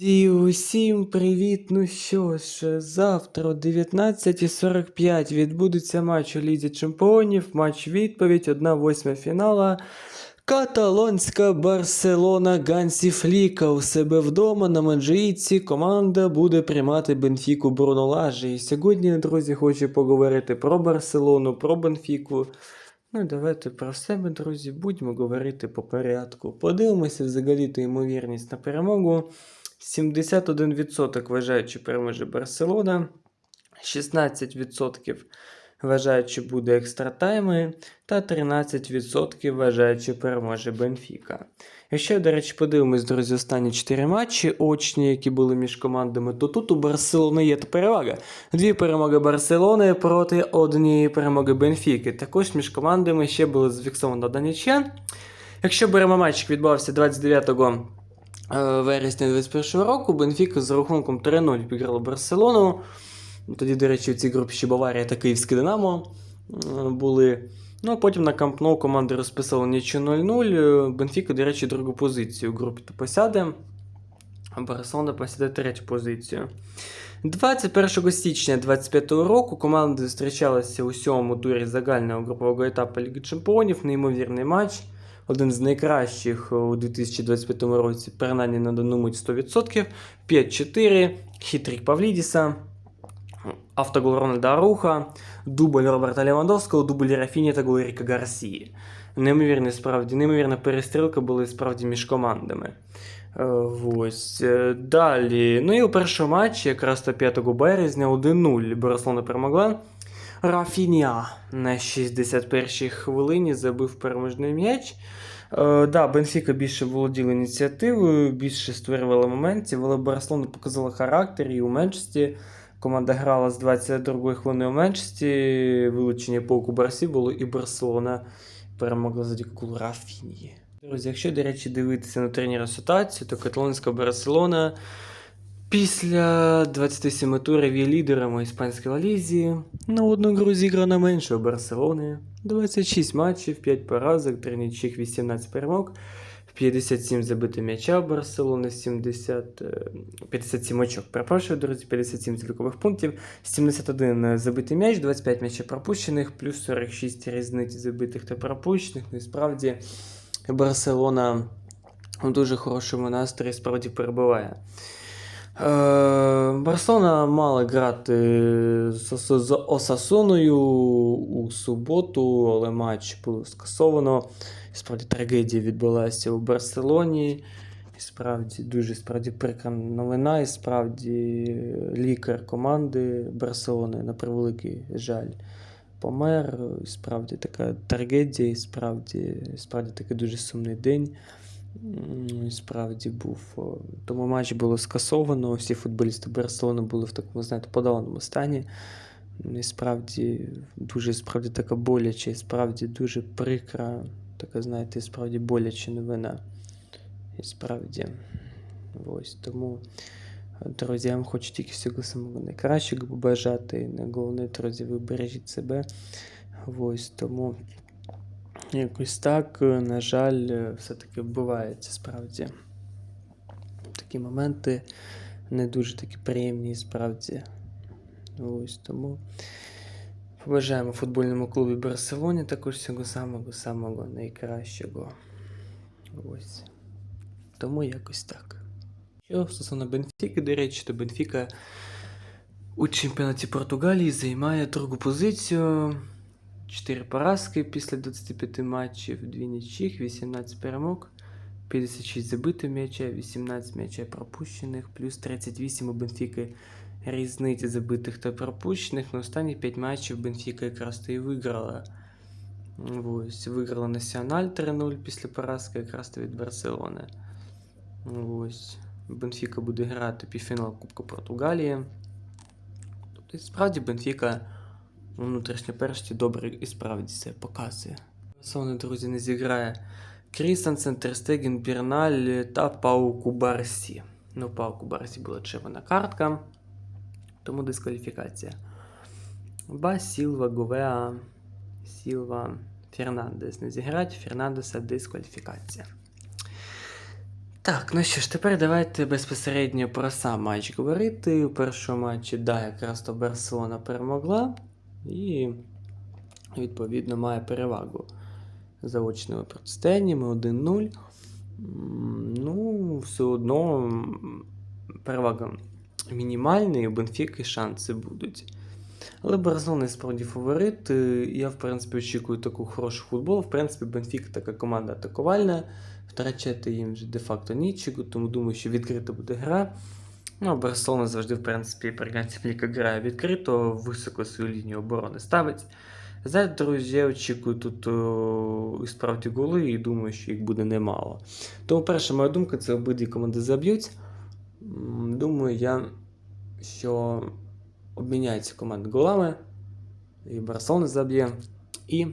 І усім привіт! Ну що ж, завтра о 19.45 відбудеться матч у Лізі Чемпіонів, матч відповідь, 1-8 фінала. Каталонська Барселона Гансі Фліка у себе вдома на Манджиїці команда буде приймати Бенфіку Бруно Лажі. І сьогодні, друзі, хочу поговорити про Барселону, про Бенфіку. Ну, давайте про себе, друзі, будемо говорити по порядку. Подивимося взагалі-то ймовірність на перемогу. 71% вважають, що переможе Барселона, 16% вважають, що буде екстратайми, та 13% вважають, що переможе Бенфіка. Якщо, до речі, подивимось, друзі, останні 4 матчі очні, які були між командами, то тут у Барселони є перевага. Дві перемоги Барселони проти однієї перемоги Бенфіки. Також між командами ще було зафіксовано одна нічия. Якщо беремо матч, відбувався 29 е, вересня 2021 року, Бенфіка з рахунком 3-0 підіграла Барселону. Тоді, до речі, в цій групі ще Баварія та Київське Динамо е, були. Ну, а потім на Камп Ноу команди розписали нічу 0-0. Бенфіка, до речі, другу позицію в групі посяде. А Барселона посяде третю позицію. 21 січня 2025 року команди зустрічалися у сьомому турі загального групового етапу Ліги Чемпіонів. Неймовірний матч. Один з найкращих у 2025 році, принаймні на дану мить 100%. 5-4, хитрик Павлідіса, автогол Рональда Аруха, дубль Роберта Левандовського, дубль Рафіні та гол Еріка Гарсії. Неймовірна справді, неймовірна перестрілка була справді між командами. Е, Ось. Е, Далі. Ну і у першому матчі, якраз то 5 березня, 1-0 Барселона перемогла. Рафіня на 61-й хвилині забив переможний м'яч. Е, да, Бенфіка більше володіла ініціативою, більше створювала моментів, але Барселона показала характер і у меншості. Команда грала з 22-ї хвилини у меншості, вилучення полку Барсі було, і Барселона перемогла за голу Рафінії. Друзі, якщо, до речі, дивитися на тренера ситуацію, то каталонська Барселона після 27 турів є лідером у іспанській лалізі. На одну гру зіграна менше у Барселони. 26 матчів, 5 поразок, 3 нічих, 18 перемог. 57 забитих м'яча у Барселони, 70, е, 57 очок. Перепрошую, друзі, 57 залікових пунктів, 71 забитий м'яч, 25 м'ячів пропущених, плюс 46 різниць забитих та пропущених. Ну і справді Барселона у дуже хорошому настрої справді перебуває. Е, Барселона мала грати з, з, Осасуною у суботу, але матч було скасовано. Справді трагедія відбулася у Барселоні. І справді дуже справді прикра новина. І справді лікар команди Барселони на превеликий жаль помер. І справді така трагедія, і справді, і справді такий дуже сумний день. І справді був. Тому матч було скасовано. Всі футболісти Барселони були в такому, знаєте, подавленому стані. І справді дуже справді така боляча, і справді дуже прикра, така, знаєте, справді боляча новина. І справді. Ось тому, друзі, я хочу тільки всього самого найкращого побажати. Головне, друзі, ви бережіть себе. Ось тому. Якось так, е, на жаль, е, все-таки вбивається справді. Такі моменти не дуже такі приємні, справді. Ось тому побажаємо футбольному клубі Барселоні також всього самого самого найкращого. Ось. Тому якось так. Що стосовно Бенфіки, до речі, то Бенфіка у чемпіонаті Португалії займає другу позицію. 4 поразки після 25 матчів, 2 нічих, 18 перемог, 56 забитих м'яча, 18 м'яча пропущених, плюс 38 у Бенфіки різниці забитих та пропущених. На останні 5 матчів Бенфіка якраз то і виграла. Ось, виграла Національ 3-0 після поразки якраз то від Барселони. Ось. Бенфіка буде грати півфінал Кубка Португалії. Тобто, справді Бенфіка у внутрішній першості добре і справді це показує. Барселона, друзі, не зіграє Крістенсен, Терстеген, Бірналь та Пауку Барсі. Ну, Пауку Барсі була червона картка, тому дискваліфікація. Ба Сілва, Говеа, Сілва, Фернандес не зіграють, Фернандеса дискваліфікація. Так, ну що ж, тепер давайте безпосередньо про сам матч говорити. У першому матчі, да, якраз то Барселона перемогла і, відповідно, має перевагу за очними протистояннями 1-0. Ну, все одно перевага мінімальна, і у Бенфіки шанси будуть. Але Барселона справді фаворит. е, Я, в принципі, очікую таку хорошу футбол. В принципі, Бенфік така команда атакувальна. Втрачати їм вже де-факто нічого, тому думаю, що відкрита буде гра. Ну, Барселона завжди, в принципі, Ліка грає відкрито, високо свою лінію оборони ставить. Зараз, друзі, я очікую тут о, і справді голи, і думаю, що їх буде немало. Тому перша моя думка це обидві команди заб'ють. Думаю, я, що обміняються команди голами. І Барселона заб'є, і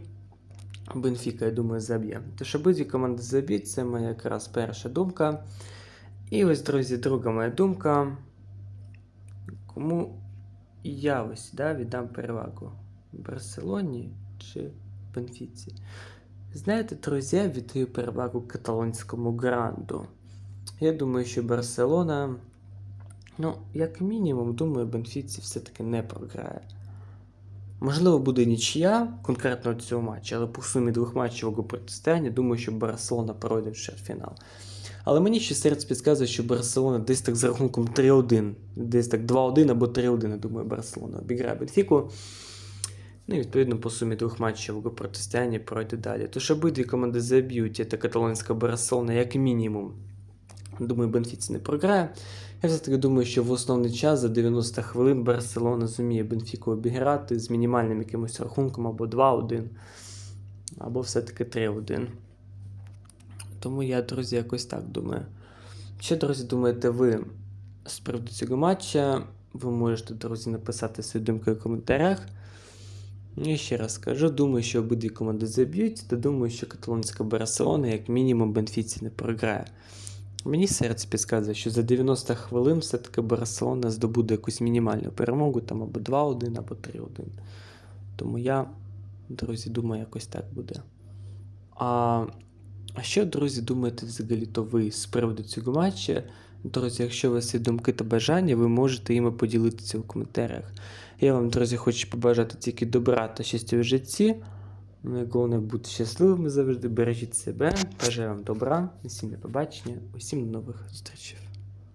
Бенфіка, я думаю, заб'є. Тож обидві команди заб'ють, це моя якраз перша думка. І ось, друзі, друга моя думка. Кому я ось да, віддам перевагу? Барселоні чи Бенфіці? Знаєте, друзі, я віддаю перевагу каталонському гранду. Я думаю, що Барселона, ну, як мінімум, думаю, Бенфіці все-таки не програє. Можливо, буде нічия конкретно цього матчу, але по сумі двох матчів протистояння, думаю, що Барселона пройде в чвертьфінал. Але мені ще серце підказує, що Барселона десь так за рахунком 3-1, десь так 2-1 або 3-1, я думаю, Барселона обіграє Бенфіку. Ну і відповідно по сумі двох матчів протистояння пройде далі. Тож обидві команди заб'ють, це каталонська Барселона як мінімум. Думаю, Бенфіці не програє. Я все-таки думаю, що в основний час за 90 хвилин Барселона зуміє Бенфіку обіграти з мінімальним якимось рахунком або 2-1, або все-таки 3-1. Тому я, друзі, якось так думаю. Що, друзі, думаєте ви з приводу цього матча? Ви можете, друзі, написати свої думки у коментарях. І ще раз скажу, думаю, що обидві команди заб'ють, та думаю, що каталонська Барселона, як мінімум, Бенфіці не програє. Мені серце підказує, що за 90 хвилин все-таки Барселона здобуде якусь мінімальну перемогу, там або 2-1, або 3-1. Тому я, друзі, думаю, якось так буде. А, а що, друзі, думаєте взагалі то ви з приводу цього матча? Друзі, якщо у вас є думки та бажання, ви можете їми поділитися у коментарях. Я вам, друзі, хочу побажати тільки добра та щастя в житті. Ну і головне бути щасливими завжди, бережіть себе, бажаю вам добра, усім до побачення, усім до нових зустрічей.